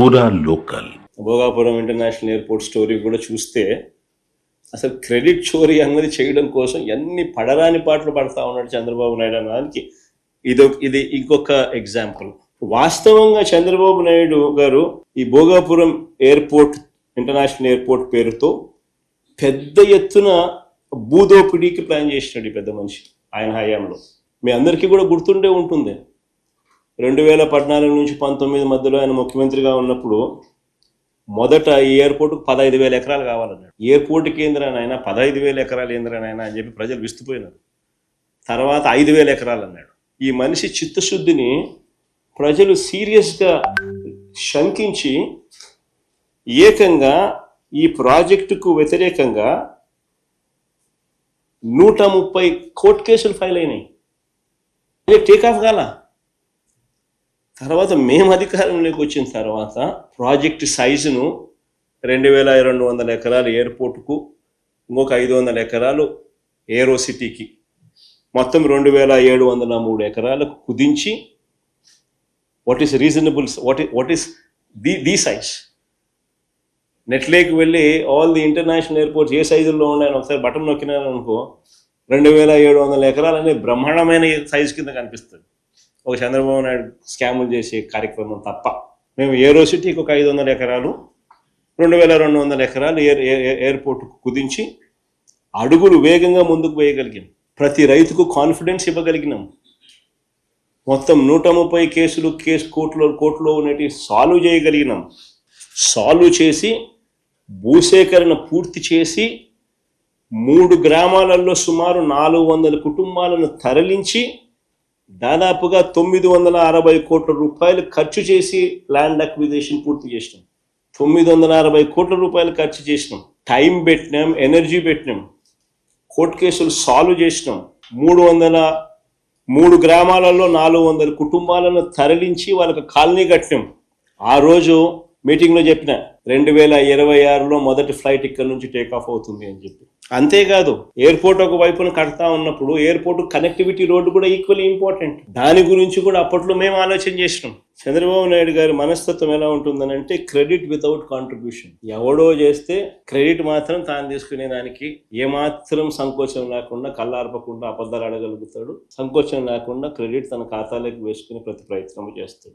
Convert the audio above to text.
పూరా local. Bhogapuram international airport story కూడా చూస్తే అసలు క్రెడిట్ చోరీ అన్నది చేయడం కోసం ఎన్ని పడరాని పాటలు పడతా ఉన్నాడు చంద్రబాబు నాయుడు అన్నదానికి ఇది ఇది ఇంకొక ఎగ్జాంపుల్ వాస్తవంగా చంద్రబాబు నాయుడు గారు ఈ భోగాపురం ఎయిర్పోర్ట్ ఇంటర్నేషనల్ ఎయిర్పోర్ట్ పేరుతో పెద్ద ఎత్తున భూదోపిడీకి ప్లాన్ చేసినాడు ఈ పెద్ద మనిషి ఆయన హయాంలో. మీ అందరికీ కూడా గుర్తుండే ఉంటుంది. రెండు వేల పద్నాలుగు నుంచి పంతొమ్మిది మధ్యలో ఆయన ముఖ్యమంత్రిగా ఉన్నప్పుడు మొదట ఈ ఎయిర్పోర్ట్కు పదహైదు వేల ఎకరాలు కావాలన్నాడు. ఎయిర్పోర్ట్ కేంద్రానైనా పదహైదు వేల ఎకరాలు ఏంద్రానైనా అని చెప్పి ప్రజలు విస్తుపోయినారు. తర్వాత ఐదు వేల ఎకరాలు అన్నాడు. ఈ మనిషి చిత్తశుద్ధిని ప్రజలు సీరియస్గా శంకించి ఏకంగా ఈ ప్రాజెక్టుకు వ్యతిరేకంగా నూట ముప్పై కోర్టు కేసులు ఫైల్ అయినాయి. టేక్ ఆఫ్ కాలా. తర్వాత మేము అధికారంలోకి వచ్చిన తర్వాత ప్రాజెక్ట్ సైజును రెండు వేల రెండు వందల ఎకరాలు ఎయిర్పోర్ట్కు ఇంకొక ఐదు వందల ఎకరాలు ఏరో సిటీకి మొత్తం రెండు వేల ఏడు వందల మూడు ఎకరాలకు కుదించి what is reasonable what what is the the size నెట్లేకి వెళ్ళి ఆల్ ది ఇంటర్నేషనల్ ఎయిర్పోర్ట్స్ ఏ సైజుల్లో ఉన్నాయని ఒకసారి బటన్ నొక్కినారనుకో రెండు వేల ఏడు వందల ఎకరాలు అనే బ్రహ్మాండమైన సైజు కింద కనిపిస్తుంది. ఒక చంద్రబాబు నాయుడు స్కాములు చేసే కార్యక్రమం తప్ప. మేము ఏరో సిటీకి ఒక ఐదు వందల ఎకరాలు రెండు వేల రెండు వందల ఎకరాలు ఎయిర్ ఎయిర్పోర్ట్కు కుదించి అడుగులు వేగంగా ముందుకు వేయగలిగాం ప్రతి రైతుకు కాన్ఫిడెన్స్ ఇవ్వగలిగినాం. మొత్తం నూట ముప్పై కేసులు కేసు కోర్టులో కోర్టులో ఉన్నటి సాల్వ్ చేయగలిగినాం. సాల్వ్ చేసి భూసేకరణ పూర్తి చేసి మూడు గ్రామాలలో సుమారు నాలుగు వందల కుటుంబాలను తరలించి దాదాపుగా తొమ్మిది వందల అరవై కోట్ల రూపాయలు ఖర్చు చేసి ల్యాండ్ అక్విజేషన్ పూర్తి చేసినాం. తొమ్మిది వందల అరవై కోట్ల రూపాయలు ఖర్చు చేసినాం. టైం పెట్టినాం ఎనర్జీ పెట్టినాం కోర్టు కేసులు సాల్వ్ చేసినాం. మూడు వందల మూడు గ్రామాలలో నాలుగు వందల కుటుంబాలను తరలించి వాళ్ళకి కాలనీ కట్టినాం. ఆ రోజు మీటింగ్లో చెప్పిన రెండు వేల ఇరవై ఆరులో మొదటి ఫ్లైట్ ఇక్కడ నుంచి టేక్ ఆఫ్ అవుతుంది అని చెప్పి. అంతేకాదు ఎయిర్పోర్ట్ ఒక వైపున కడతా ఉన్నప్పుడు ఎయిర్పోర్ట్ కనెక్టివిటీ రోడ్డు కూడా ఈక్వల్లీ ఇంపార్టెంట్ దాని గురించి కూడా అప్పట్లో మేము ఆలోచన చేసినాం. చంద్రబాబు నాయుడు గారి మనస్తత్వం ఎలా ఉంటుందని అంటే క్రెడిట్ వితౌట్ కాంట్రిబ్యూషన్ ఎవడో చేస్తే క్రెడిట్ మాత్రం తాను తీసుకునే దానికి ఏమాత్రం సంకోచం లేకుండా కళ్ళార్పకుండా అబద్ధాలు అడగలుగుతాడు సంకోచం లేకుండా క్రెడిట్ తన ఖాతాలోకి వేసుకునే ప్రతి ప్రయత్నం చేస్తాడు.